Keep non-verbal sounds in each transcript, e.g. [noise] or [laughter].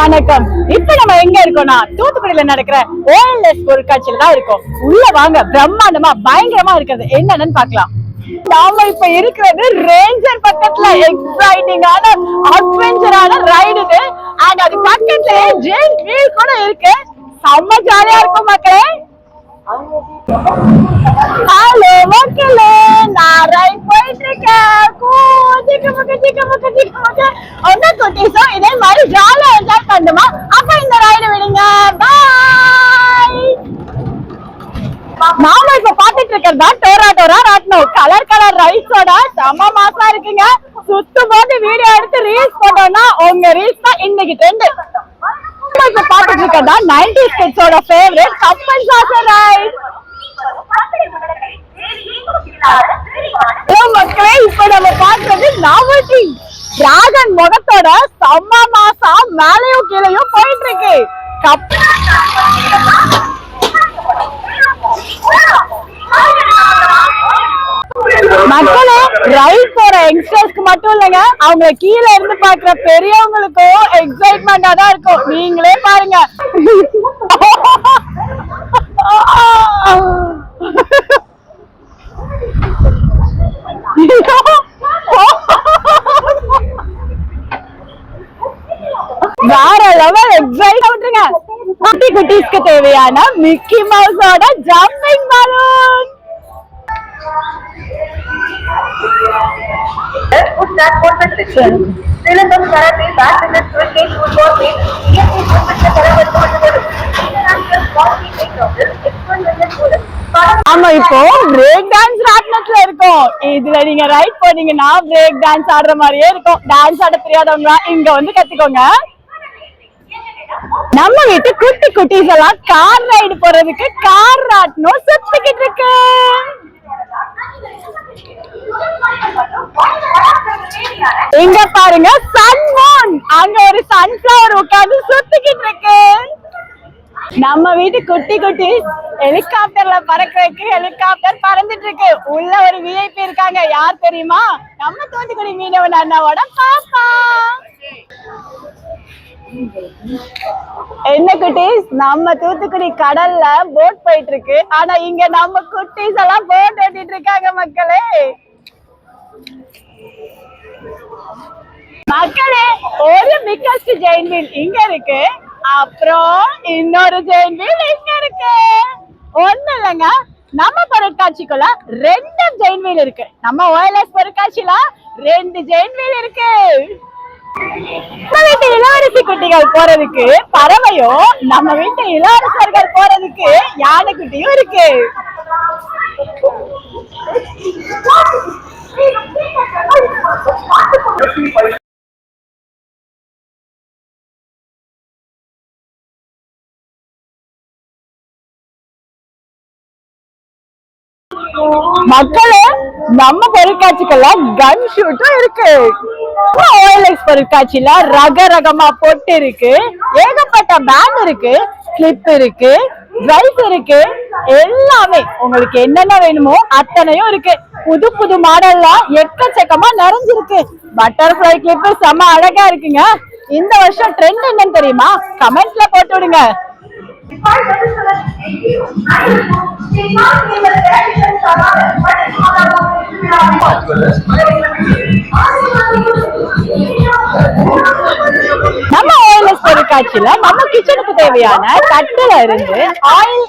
வணக்கம். இப்ப நம்ம எங்க இருக்கோம்னா தூத்துக்குடியில நடக்கிற ஓஎல்எஸ் பொருட்காட்சியில தான் இருக்கோம். உள்ள வாங்க பிரம்மாண்டமா பயங்கரமா இருக்கிறது. என்னன்னு பாக்கலாம் நாம இப்ப இருக்கிறது ரேஞ்சர் பக்கத்துல. எக்ஸைட்டிங்கான அட்வென்ச்சரான ரைடு இது. அண்ட் அது பக்கத்துல ஜெயின் வீல் கூட இருக்கு. செம்ம ஜாலியா இருக்கும் மக்களே ஹலோ மக்களே நான் ரைட் போயிட்டு இருக்கேன் கூ, ஜிக்கு முக்கு, ஜிக்கு முக்கு, ஜிக்கு முக்கு. குட்டீஸும் இதே மாதிரி ஜாலியா என்ஜாய் பண்ணுமா அப்ப இந்த ரைடு விடுங்க பாய் நாம இப்ப பாத்துட்டு இருக்கிறதா டோரா டோரா ராட்னம் கலர் கலர் ரைட்ஸோட செம மாசா இருக்குங்க சுத்தும் போது வீடியோ எடுத்து ரீல்ஸ் போட்டோம்னா உங்க ரீல்ஸ் தான் இன்னைக்கு ட்ரெண்ட் நம்ம இப்ப பாத்துட்டு இருக்கிறதா நைன்டி கிட்ஸோட ஃபேவரட் கப்பல் சாசர் ரைட் மக்களே இப்ப நம்ம பாக்குறது நாவல்டி டிராகன் முகத்தோட செம்ம மாசா மேலையும் கீழையும் போயிட்டு இருக்கு மக்களே ரைட் போற யங்ஸ்டர்ஸ்க்கு மட்டும் இல்லைங்க அவங்க கீழே இருந்து பாக்குற பெரியவங்களுக்கும் எக்ஸைட்மெண்டா தான் இருக்கும். நீங்களே பாருங்க. [laughs] வேற லெவல் எக்ஸைட் விட்டுருங்க குட்டி குட்டீஸ்க்கு தேவையான மிக்கி மவுஸோட ஜம்பிங் பலூன் Put இப்போ பிரேக் டான்ஸ் ராட்னத்துல இருக்கோம். இதுல நீங்க ரைட் போனீங்கன்னா பிரேக் டான்ஸ் ஆடுற மாதிரியே இருக்கும். டான்ஸ் ஆட தெரியாதவங்க இங்க வந்து கத்துக்கோங்க. நம்ம வீட்டு குட்டி குட்டீஸ் எல்லாம் கார் ரைடு போறதுக்கு கார் ராட்னம் சுத்திக்கிட்டு இருக்கு. இங்க பாருங்க சன் மூன் அங்க ஒரு சன்ஃபிளவர் உட்காந்து சுத்திக்கிட்டு இருக்கு. நம்ம வீட்டு குட்டி குட்டி ஹெலிகாப்டர்ல பறக்கிறதுக்கு ஹெலிகாப்டர் பறந்துட்டு இருக்கு உள்ள ஒரு விஐபி இருக்காங்க. யார் தெரியுமா? நம்ம தூத்துக்குடி மீனவன் அண்ணாவோட பாப்பா. என்ன குட்டீஸ்? நம்ம தூத்துக்குடி கடல்ல போட் போயிட்டு இருக்கு ஆனா இங்க நம்ம குட்டீஸ் எல்லாம் போட் ஓட்டிட்டு இருக்காங்க மக்களே. மக்களே ஒரு பிக்கஸ்ட் ஜெயின் வீல் இங்க இருக்கு. அப்புறம் இன்னொரு ஜெயின் இங்க இருக்கு. ஒண்ணு இல்லைங்க. நம்ம பொருட்காட்சிக்குள்ள ரெண்டு ஜெயின்வீல் இருக்கு. நம்ம ஓஎல்எஸ் பொருட்காட்சியில ரெண்டு ஜெயின்வீல் இருக்கு. நம்ம வீட்டு இளவரசி குட்டிகள் போறதுக்கு பறவையும் நம்ம வீட்டு இளவரசர்கள் போறதுக்கு யானை குட்டியும் இருக்கு. மக்களே நம்ம பொருட்காட்சிக்குள்ள கன் ஷூட்டும் இருக்கு. ஓஎல்எக்ஸ் பொருட்காட்சியில ரக ரகமா பொட்டு இருக்கு. ஏகப்பட்ட பேண்ட் இருக்கு கிளிப் இருக்கு ட்ரைஸ் இருக்கு. எல்லாமே உங்களுக்கு என்னென்ன வேணுமோ அத்தனையும் இருக்கு. புது புது மாடல்லாம் எக்கச்சக்கமா நிறைஞ்சிருக்கு. பட்டர்ஃபிளை கிளிப் செம அழகா இருக்குங்க. இந்த வருஷம் ட்ரெண்ட் என்னன்னு தெரியுமா? கமெண்ட்ல போட்டு விடுங்க. நம்ம ஓஎல்எஸ் பொருட்காட்சியில நம்ம கிச்சனுக்கு தேவையான தட்டுல இருந்து ஆயில்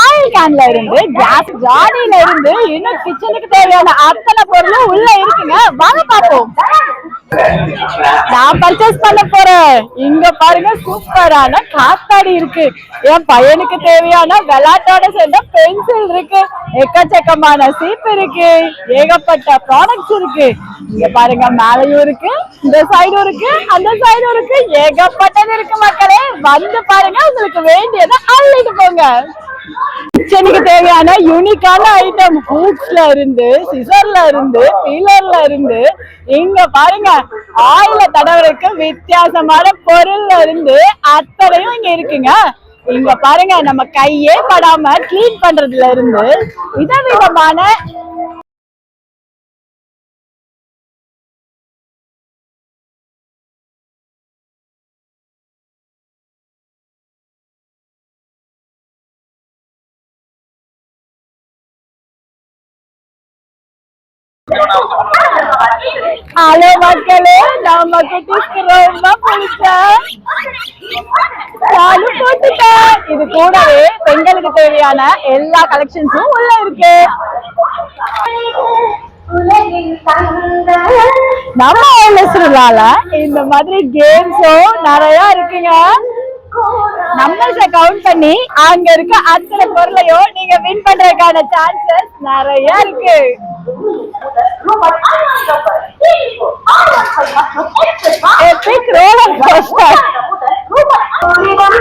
ஆயில் கேன்ல இருந்து கேஸ் ஜாடியில இருந்து இன்னும் கிச்சனுக்கு தேவையான அத்தனை பொருளும் உள்ள இருக்குங்க. வாங்க பார்ப்போம். நான் பர்ச்சேஸ் பண்ண போறேன். இங்க பாருங்க சூப்பரான காத்தாடி இருக்கு. என் பையனுக்கு தேவையான விளையாட்டோட சேர்ந்த பென்சில் இருக்கு. எக்கச்சக்கமான சீப் இருக்கு. ஏகப்பட்ட ப்ராடக்ட்ஸ் இருக்கு. இங்க பாருங்க மேலையும் இருக்கு இந்த சைடும் இருக்கு அந்த சைடும் இருக்கு. ஏகப்பட்டது இருக்கு மக்களே. வந்து பாருங்க உங்களுக்கு வேண்டியதை அள்ளிட்டு போங்க. கிச்சனுக்கு தேவையான யூனிக்கான ஐட்டம் ஃபுட்ஸ்ல இருந்து சிசர்ல இருந்து பீலர்ல இருந்து இங்க பாருங்க ஆயில தடவருக்கு வித்தியாசமான பொருள்ல இருந்து அத்தனையும் இங்க இருக்குங்க. இங்க பாருங்க நம்ம கையே படாம கிளீன் பண்றதுல இருந்து விதவிதமான ஹலோ மக்களே நாம குட்டிஸ்க்கு ரொம்ப நானும் போட்டுட்டேன். இது கூடவே பெண்களுக்கு தேவையான எல்லா கலெக்ஷன்ஸும் உள்ள இருக்கு. நம்ம சொல்றால இந்த மாதிரி கேம்ஸும் நிறைய இருக்குங்க. நம்பர்ஸ கவுண்ட் பண்ணி அங்க இருக்க அத்தனை பொருளையும் நீங்க வின் பண்றதுக்கான சான்சஸ் நிறைய இருக்கு.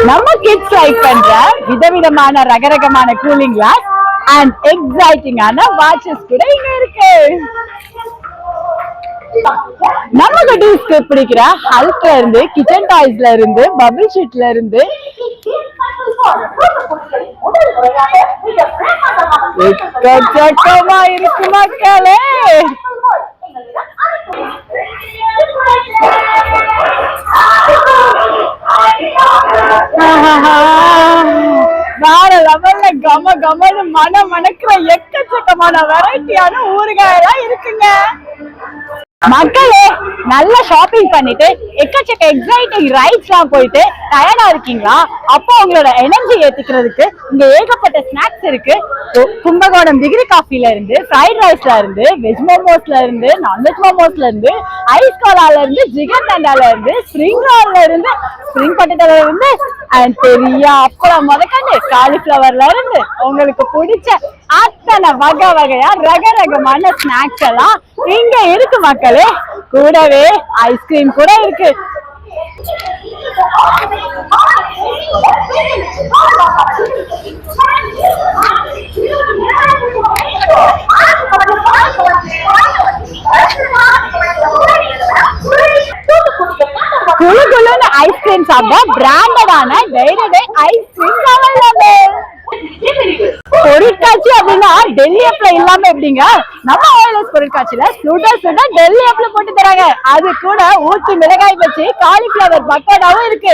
நம்ம கிட்ஸ் லைக் பண்ற விதவிதமான ரகரகமான கூலிங் கிளாஸ் அண்ட் எக்ஸைட்டிங்கான வாட்சஸ் கூட இங்க இருக்கு. நம்ம குட்டீஸ்க்கு பிடிக்கிற ஹல்க்ல இருந்து கிச்சன் டாய்ஸ்ல இருந்து பபிள் ஷீட்ல இருந்து எக்கச்சக்கமா இருக்கு மக்களே வேற லெவல்ல கம கமன்னு மன மணக்கிற எக்கச்சக்கமான வெரைட்டியான ஊறுகாயெல்லாம் இருக்குங்க. மக்களே நல்ல ஷாப்பிங் பண்ணிட்டு எக்கச்சக்க எக்ஸைட்டிங் ரைட்ஸ் எல்லாம் போயிட்டு டயர்டா இருக்கீங்களா? அப்போ உங்களோட எனர்ஜி ஏத்திக்கிறதுக்கு இங்க ஏகப்பட்ட ஸ்நாக்ஸ் இருக்கு. கும்பகோணம் டிகிரி காஃபில இருந்து ஃப்ரைட் ரைஸ்ல இருந்து வெஜ் மோமோஸ்ல இருந்து நான்வெஜ் மோமோஸ்ல இருந்து ஐஸ் கோலால இருந்து ஜிகர் தண்டால இருந்து ஸ்ப்ரிங் ரோல்ல இருந்து ஸ்ப்ரிங் பொட்டேட்டோல இருந்து அண்ட் பெரிய அப்பளம் முதக்கண்டு காலிஃபிளவர்ல இருந்து உங்களுக்கு பிடிச்ச அத்தனை வகை வகையா ரக ரகமான ஸ்நாக்ஸ் எல்லாம் இங்க இருக்கு மக்களே. கூடவே ஐஸ்கிரீம் கூட இருக்கு. குழு குழுன்னு ஐஸ்கிரீம் சாப்பிட பிராண்டடான டைரி டே ஐஸ்கிரீம் பொருட்காட்சி அப்படின்னா டெல்லி ஆப்ல இல்லாம எப்படிங்க? நம்ம ஓஎல்எஸ் பொருட்காட்சியில சுட சுட டெல்லி ஆப்ல போட்டு தராங்க. அது கூட ஊத்து மிளகாய் வச்சு காலிஃபிளவர் பக்கோடாவும் இருக்கு.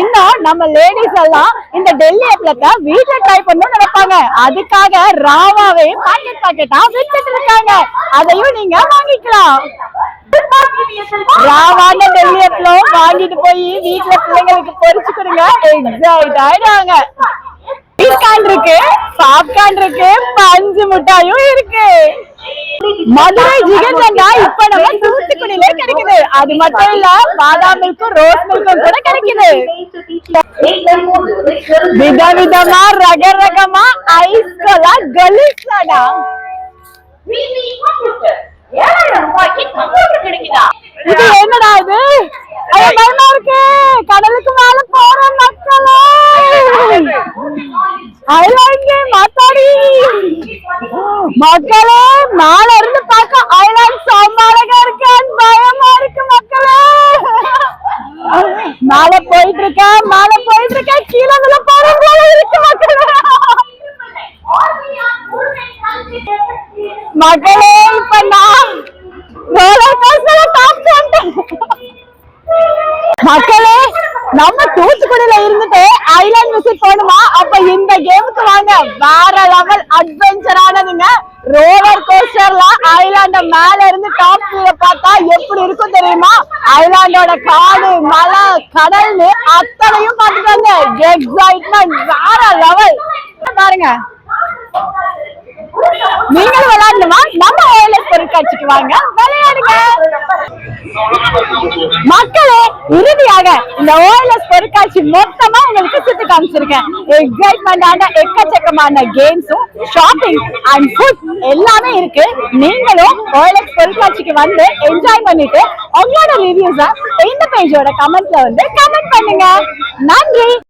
இன்னும் நம்ம லேடிஸ் எல்லாம் இந்த டெல்லி ஆப்ல வீட்டுல ட்ரை பண்ணணும்னு நினைப்பாங்க. அதுக்காக ராவாவே பாக்கெட் பாக்கெட்டா வித்துட்டு இருக்காங்க. அதையும் நீங்க வாங்கிக்கலாம். ராவான டெல்லி ஆப்ல வாங்கிட்டு போய் வீட்டுல பிள்ளைங்களுக்கு பொறிச்சு கொடுங்க. எக்ஸைட் ஆயிடுவாங்க. ஸ்வீட் இருக்கு பாப்கார்ன் இருக்கு பஞ்சு மிட்டாயும் இருக்கு. மதுரை ஜிகர்தண்டா இப்ப நம்ம தூத்துக்குடியில கிடைக்குது. அது மட்டும் இல்ல பாதாம் மில்க்கும் ரோஸ் மில்க்கும் கூட கிடைக்குது. விதவிதமா ரக ரகமா ஐஸ்களா கலிசாடா இது என்னடா இது? ஐயோ, பயமா இருக்கு. கடலுக்கு மேல போற மக்களே. ஐலாண்டு மாத்தாடி. மக்களே மேல இருந்து பார்க்க ஐலாண்ட் செம்ம இருக்கு. பயமா இருக்கு மக்களே. மேல போயிட்டு இருக்க மேல போயிட்டு இருக்க. கீழே விழ போற இருக்கு மக்களே. மக்களே இப்ப நான் மக்களே நம்ம தூத்துக்குடியில இருந்துட்டு ஐலாண்ட் விசிட் போகணுமா? அப்ப இந்த கேமுக்கு வாங்க. வேற லெவல் அட்வென்ச்சரானதுங்க ரோலர் கோஸ்டர்ல ஐலாண்ட மேல இருந்து டாப் பார்த்தா எப்படி இருக்கும் தெரியுமா? ஐலாண்டோட காடு மலை கடல்னு அத்தனையும் பார்த்துட்டு எக்ஸைட்மெண்ட் வேற லெவல் பாருங்க. நீங்களும் விளையாடணுமா நம்ம ஓஎல்எஸ் பொருட்காட்சிக்கு வாங்க. விளையாடுங்க. மக்களே இறுதியாக இந்த ஓஎல்எஸ் பொருட்காட்சி மொத்தமா உங்களுக்கு சுத்தி காமிச்சிருக்கேன். எக்ஸைட்மெண்டான எக்கச்சக்கமான கேம்ஸும் ஷாப்பிங் அண்ட் ஃபுட் எல்லாமே இருக்கு. நீங்களும் ஓஎல்எஸ் பொருட்காட்சிக்கு வந்து என்ஜாய் பண்ணிட்டு உங்களோட ரிவ்யூஸை இந்த பேஜோட கமெண்ட்ல வந்து கமெண்ட் பண்ணுங்க. நன்றி.